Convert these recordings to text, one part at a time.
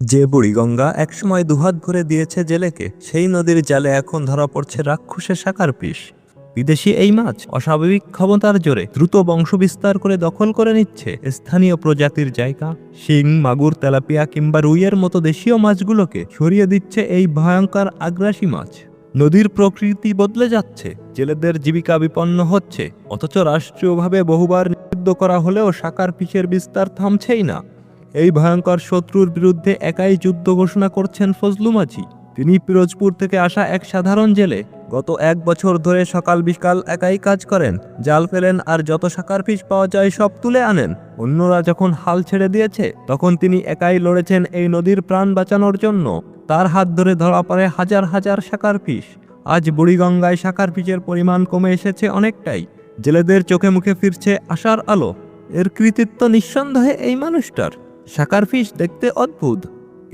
যে বুড়িগঙ্গা একসময় দুহাত ভরে দিয়েছে জেলেকে, সেই নদীর জালে এখন ধরা পড়ছে রাক্ষসের শাকার পিস বিদেশি এই মাছ অস্বাভাবিক ক্ষমতার জোরে দ্রুত বংশবিস্তার করে দখল করে নিচ্ছে স্থানীয় প্রজাতির জায়গা। শিং, মাগুর, তেলাপিয়া কিংবা রুইয়ের মতো দেশীয় মাছগুলোকে সরিয়ে দিচ্ছে এই ভয়ঙ্কর আগ্রাসী মাছ। নদীর প্রকৃতি বদলে যাচ্ছে, জেলেদের জীবিকা বিপন্ন হচ্ছে, অথচ রাষ্ট্রীয়ভাবে বহুবার নিষিদ্ধ করা হলেও শাকার পিসের বিস্তার থামছেই না। এই ভয়ঙ্কর শত্রুর বিরুদ্ধে একাই যুদ্ধ ঘোষণা করছেন ফজলু মাঝি। তিনি পিরোজপুর থেকে আসা এক সাধারণ জেলে গত এক বছর ধরে সকাল বিকাল একাই কাজ করেন। জাল ফেলেন আর যত শাকার ফিস পাওয়া যায় সব তুলে আনেন। অন্যরা যখন হাল ছেড়ে দিয়েছে, তখন তিনি একাই লড়েছেন এই নদীর প্রাণ বাঁচানোর জন্য। তার হাত ধরে ধরা পড়ে হাজার হাজার শাকার ফিস আজ বুড়িগঙ্গায় শাকার ফিসের পরিমাণ কমে এসেছে অনেকটাই। জেলেদের চোখে মুখে ফিরছে আশার আলো। এর কৃতিত্ব নিঃসন্দেহে এই মানুষটার। শাকার ফিশ দেখতে অদ্ভুত।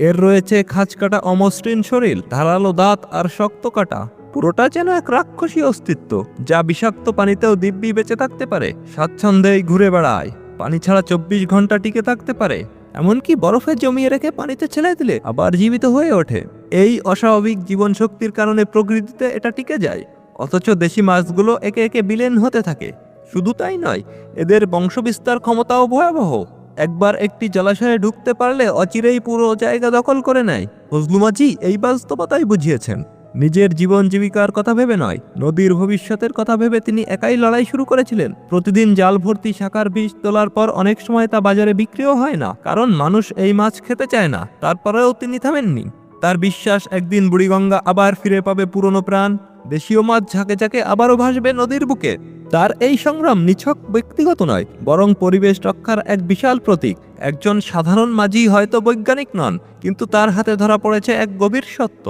এর রয়েছে খাঁচকাটা অমসৃণ শরীর, ধারালো দাঁত আর শক্ত কাটা। পুরোটা যেন এক রাক্ষসী অস্তিত্ব, যা বিষাক্ত পানিতেও দিব্যি বেঁচে থাকতে পারে, স্বাচ্ছন্দ্যেই ঘুরে বেড়ায়। পানি ছাড়া চব্বিশ ঘণ্টা টিকে থাকতে পারে, এমনকি বরফে জমিয়ে রেখে পানিতে ছেড়ে দিলে আবার জীবিত হয়ে ওঠে। এই অস্বাভাবিক জীবন শক্তির কারণে প্রকৃতিতে এটা টিকে যায়, অথচ দেশি মাছগুলো একে একে বিলেন হতে থাকে। শুধু তাই নয়, এদের বংশবিস্তার ক্ষমতাও ভয়াবহ। একবার একটি জলাশয়ে ঢুকতে পারলে অচিরেই পুরো জায়গা দখল করে নেয়। ফজলু মাঝি এই বাস্তবতাই বুঝিয়েছেন। নিজের জীবন জীবিকার কথা ভেবে নয়, নদীর ভবিষ্যতের কথা ভেবে তিনি একাই লড়াই শুরু করেছিলেন। প্রতিদিন জাল ভর্তি শাকার বীজ তোলার পর অনেক সময় তা বাজারে বিক্রিও হয় না, কারণ মানুষ এই মাছ খেতে চায় না। তারপরেও তিনি থামেননি। তার বিশ্বাস, একদিন বুড়িগঙ্গা আবার ফিরে পাবে পুরনো প্রাণ। দেশীয় মাছ ঝাঁকে ঝাঁকে আবারও ভাসবে নদীর বুকে। তার এই সংগ্রাম নিছক ব্যক্তিগত নয়, বরং পরিবেশ রক্ষার এক বিশাল প্রতীক। একজন সাধারণ মাঝি হয়তো বৈজ্ঞানিক নন, কিন্তু তার হাতে ধরা পড়েছে এক গভীর সত্য।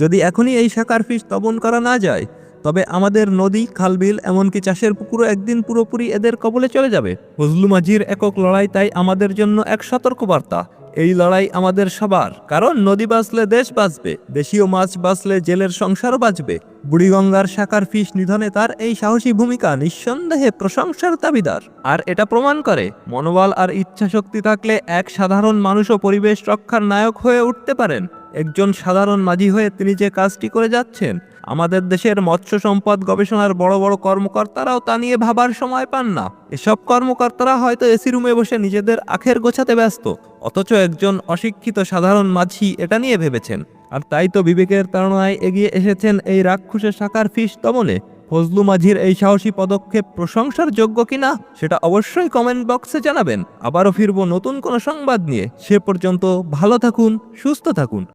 যদি এখনই এই শাকার ফিস তবন করা না যায়, তবে আমাদের নদী, খালবিল, এমনকি চাষের পুকুরও একদিন পুরোপুরি এদের কবলে চলে যাবে। ফজলু মাঝির একক লড়াই তাই আমাদের জন্য এক সতর্কবার্তা। এই লড়াই আমাদের সবার। কারণ নদী বাঁচলে দেশ বাঁচবে, দেশীয় মাছ বাঁচলে জেলের সংসারও বাঁচবে। বুড়িগঙ্গার শাখার ফিস নিধনে তার এই সাহসী ভূমিকা নিঃসন্দেহে প্রশংসার দাবিদার। আর এটা প্রমাণ করে, মনোবল আর ইচ্ছাশক্তি থাকলে এক সাধারণ মানুষও পরিবেশ রক্ষার নায়ক হয়ে উঠতে পারেন। একজন সাধারণ মাঝি হয়ে তিনি যে কাজটি করে যাচ্ছেন আমাদের দেশের মৎস্য সম্পদ গবেষণার বড় বড় কর্মকর্তারাও তা নিয়ে ভাবার সময় পান না। এসব কর্মকর্তারা হয়তো এসি রুমে বসে নিজেদের আখের গোছাতে ব্যস্ত, অথচ একজন অশিক্ষিত সাধারণ মাঝি এটা নিয়ে ভেবেছেন। আর তাই তো বিবেকের তাড়নায় এগিয়ে এসেছেন এই রাক্ষসের শাখার ফিস দমনে। ফজলু মাঝির এই সাহসী পদক্ষেপ প্রশংসার যোগ্য কিনা সেটা অবশ্যই কমেন্ট বক্সে জানাবেন। আবারও ফিরবো নতুন কোনো সংবাদ নিয়ে। সে পর্যন্ত ভালো থাকুন, সুস্থ থাকুন।